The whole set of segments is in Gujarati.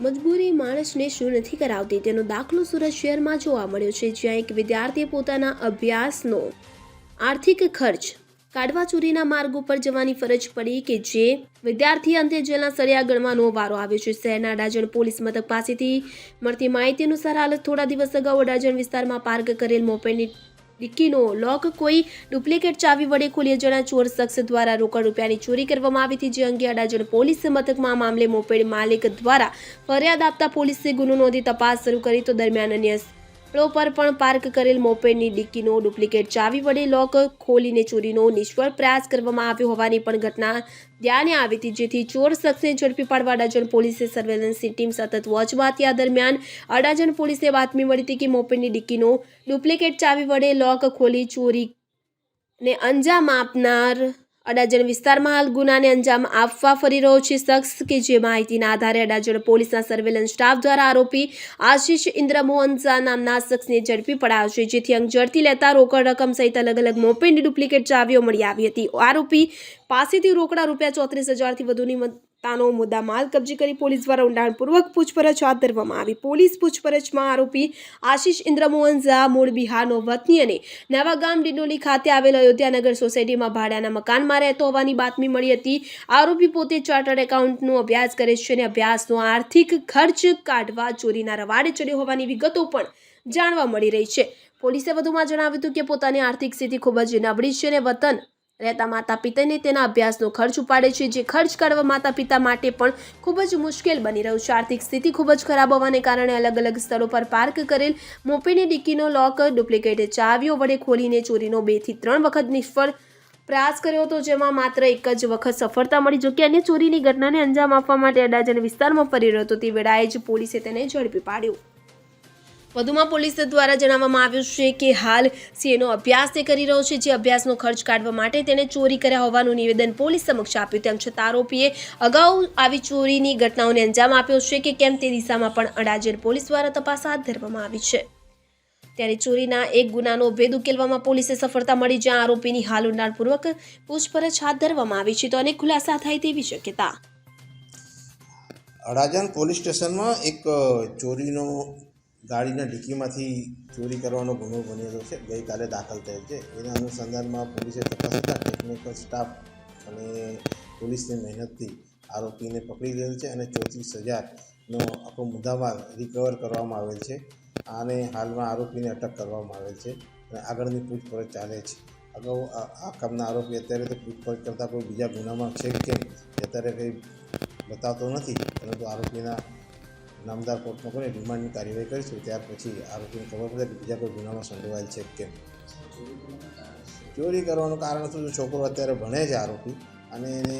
મજબૂરી માણસને શું નથી કરાવતી? તેનો દાખલો સુરત શહેરમાં જોવા મળ્યો છે, જ્યાં એક વિદ્યાર્થીએ પોતાના અભ્યાસનો આર્થિક ખર્ચ કાઢવા ચોરીના માર્ગ ઉપર જવાની ફરજ પડી કે જે વિદ્યાર્થી અંતે જેલના ગણવાનો વારો આવ્યો છે. શહેરના અડાજણ પોલીસ મથક પાસેથી મળતી માહિતી અનુસાર હાલ થોડા દિવસ અગાઉ અડાજણ વિસ્તારમાં પાર્ક કરેલ મોપેડની ડિક્કીનો લોક કોઈ ડુપ્લિકેટ ચાવી વડે ખોલી જણા ચોર શખ્સ દ્વારા રોકડ રૂપિયાની ચોરી કરવામાં આવી હતી, જે અંગે અડાજણ પોલીસ મથકમાં મામલે મોપેડ માલિક દ્વારા ફરિયાદ આપતા પોલીસે ગુનો નોંધી તપાસ શરૂ કરી. તો દરમિયાન અન્ય સ્થળો પર પણ પાર્ક કરેલ મોપેડની ડિક્કીનો ડુપ્લિકેટ ચાવી વડે લોક ખોલીને ચોરીનો નિષ્ફળ પ્રયાસ કરવામાં આવ્યો હોવાની પણ ઘટના ધ્યાને આવી હતી, જેથી ચોર શખ્સને ઝડપી પાડવા અડાજણ પોલીસે સર્વેલન્સની ટીમ સતત વોચમાં હતી. આ દરમિયાન અડાજણ પોલીસે બાતમી મળી હતી કે મોપેડની ડિક્કીનો ડુપ્લિકેટ ચાવી વડે લોક ખોલી ચોરી ને અંજામ આપનાર અડાજણ વિસ્તારમાં હાલ ગુનાને અંજામ આપવા ફરી રહ્યો છે શખ્સ કે જે માહિતીના આધારે અડાજણ પોલીસના સર્વેલન્સ સ્ટાફ દ્વારા આરોપી આશીષ ઇન્દ્રમોહન ઝા નામના શખ્સને ઝડપી પડાયો છે, જેથી અંગ ઝડપી લેતા રોકડ રકમ સહિત અલગ અલગ મોપેડની ડુપ્લિકેટ ચાવીઓ મળી આવી હતી. આરોપી પાસેથી રોકડા રૂપિયા ચોત્રીસ હજારથી વધુની મત્તાનો મુદ્દા માલ કબજે કરી પોલીસ દ્વારા ઊંડાણપૂર્વક પૂછપરછ હાથ ધરવામાં આવી. પોલીસ પૂછપરછમાં આરોપી આશીષ ઇન્દ્રમોહન ઝા મૂળ બિહારનો વતની અને નવાગામ ડિંડોલી ખાતે આવેલ અયોધ્યાનગર સોસાયટીમાં ભાડાના મકાનમાં રહેતો હોવાની બાતમી મળી હતી. આરોપી પોતે ચાર્ટર્ડ એકાઉન્ટનો અભ્યાસ કરે છે અને અભ્યાસનો આર્થિક ખર્ચ કાઢવા ચોરીના રવાડે ચડ્યો હોવાની વિગતો પણ જાણવા મળી રહી છે. પોલીસે વધુમાં જણાવ્યું હતું કે પોતાની આર્થિક સ્થિતિ ખૂબ જ નબળી છે અને વતન રહેતા માતા પિતાને તેના અભ્યાસનો ખર્ચ ઉપાડે છે, જે ખર્ચ કાઢવા માતા પિતા માટે પણ ખૂબ જ મુશ્કેલ બની રહ્યું છે. આર્થિક સ્થિતિ ખૂબ જ ખરાબ હોવાને કારણે અલગ અલગ સ્થળો પર પાર્ક કરેલ મોપેની ડિક્કીનો લોક ડુપ્લિકેટ ચાવીઓ વડે ખોલીને ચોરીનો બેથી ત્રણ વખત નિષ્ફળ પ્રયાસ કર્યો હતો, જેમાં માત્ર એક જ વખત સફળતા મળી જોકે અન્ય ચોરીની ઘટનાને અંજામ આપવા માટે અડાજણ વિસ્તારમાં ફરી રહ્યો હતો. તે વેળાએ જ પોલીસે તેને ઝડપી પાડ્યો. વધુમાં પોલીસ દ્વારા જણાવવામાં આવ્યું છે કે હાલ સીએનો અભ્યાસ તે કરી રહ્યો છે. જે અભ્યાસનો ખર્ચ કાઢવા માટે તેણે ચોરી કર્યા હોવાનું નિવેદન પોલીસ સમક્ષ આપ્યું. તેમ છતાં આરોપીએ અગાઉ આવી ચોરીની ઘટનાઓને અંજામ આપ્યો છે કે કેમ તે દિશામાં પણ અડાજેર પોલીસ દ્વારા તપાસ હાથ ધરવામાં આવી છે. ત્યારે ચોરીના એક ગુનાનો ભેદ ઉકેલવામાં પોલીસે સફળતા મળી જ્યાં આરોપીની હાલ ઊંડાણપૂર્વક પૂછપરછ હાથ ધરવામાં આવી છે. તો અનેક ખુલાસા થાય તેવી શક્યતા. અડાજણ પોલીસ સ્ટેશનમાં એક ચોરીનો ગાડીના ડિક્કીમાંથી ચોરી કરવાનો ગુનો બનેલો છે. ગઈકાલે દાખલ થયેલ છે. એના અનુસંધાનમાં પોલીસે તપાસ કરતા ટેકનિકલ સ્ટાફ અને પોલીસની મહેનતથી આરોપીને પકડી લીધેલ છે અને ચોત્રીસ હજારનો આખો મુદ્દામાલ રિકવર કરવામાં આવેલ છે. અને હાલમાં આરોપીને અટક કરવામાં આવેલ છે અને આગળની પૂછપરછ ચાલે છે. અગાઉ આ કામના આરોપી અત્યારે તો પૂછપરછ કરતાં કોઈ બીજા ગુનામાં છે કે કેમ? અત્યારે કંઈ બતાવતો નથી, પરંતુ આરોપીના નામદાર કોર્ટમાં કરીને રિમાન્ડની કાર્યવાહી કરીશું. ત્યાર પછી આરોપીને ખબર પડે કે બીજા કોઈ ગુનામાં સંડોવાયેલ છે કેમ ચોરી કરવાનું કારણ શું છોકરો અત્યારે ભણે છે આરોપી અને એને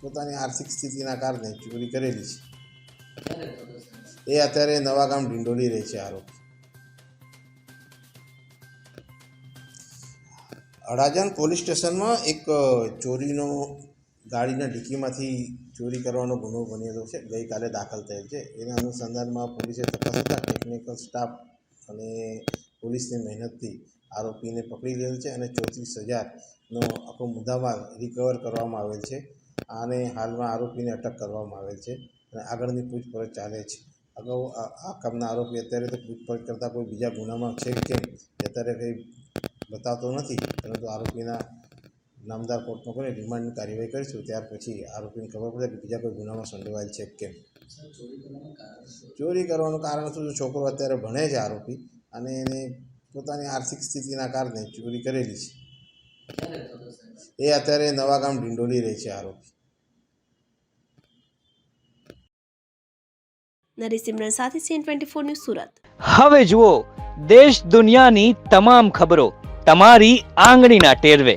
પોતાની આર્થિક સ્થિતિના કારણે ચોરી કરેલી છે. એ અત્યારે નવા ગામ ઢીંડોલી રહે છે આરોપી. અડાજણ પોલીસ સ્ટેશનમાં એક ચોરીનો ગાડીના ડિક્કીમાંથી ચોરી કરવાનો ગુનો બનેલો છે. ગઈકાલે દાખલ થયેલ છે. એના અનુસંધાનમાં પોલીસે તપાસ કરતાં ટેકનિકલ સ્ટાફ અને પોલીસની મહેનતથી આરોપીને પકડી લીધેલ છે અને ચોત્રીસ હજારનો આખો મુદ્દામાલ રિકવર કરવામાં આવેલ છે. અને હાલમાં આરોપીને અટક કરવામાં આવેલ છે અને આગળની પૂછપરછ ચાલે છે. અગાઉ આ કામના આરોપી અત્યારે તો પૂછપરછ કરતાં કોઈ બીજા ગુનામાં છે કે અત્યારે કંઈ બતાવતો નથી, પરંતુ આરોપીના નામદાર કોર્ટમાં કરીને રિમાન્ડ કાર્યવાહી કરીશું ત્યાર પછી આરોપીને ખબર પડે કે બીજા કોઈ ગુનામાં સંડોવાયેલ છે કે કેમ. ચોરી કરવાનું કારણ શું? છોકરો અત્યારે ભણે છે આરોપી અને એને પોતાની આર્થિક સ્થિતિના કારણે ચોરી કરેલી છે. એ અત્યારે નવા ગામ ઢીંડોલી રહે છે આરોપી. નરેશ સિમરન સાથે CN twenty four news Surat. હવે જુઓ દેશ દુનિયાની તમામ ખબરો તમારી આંગળીના ટેરવે.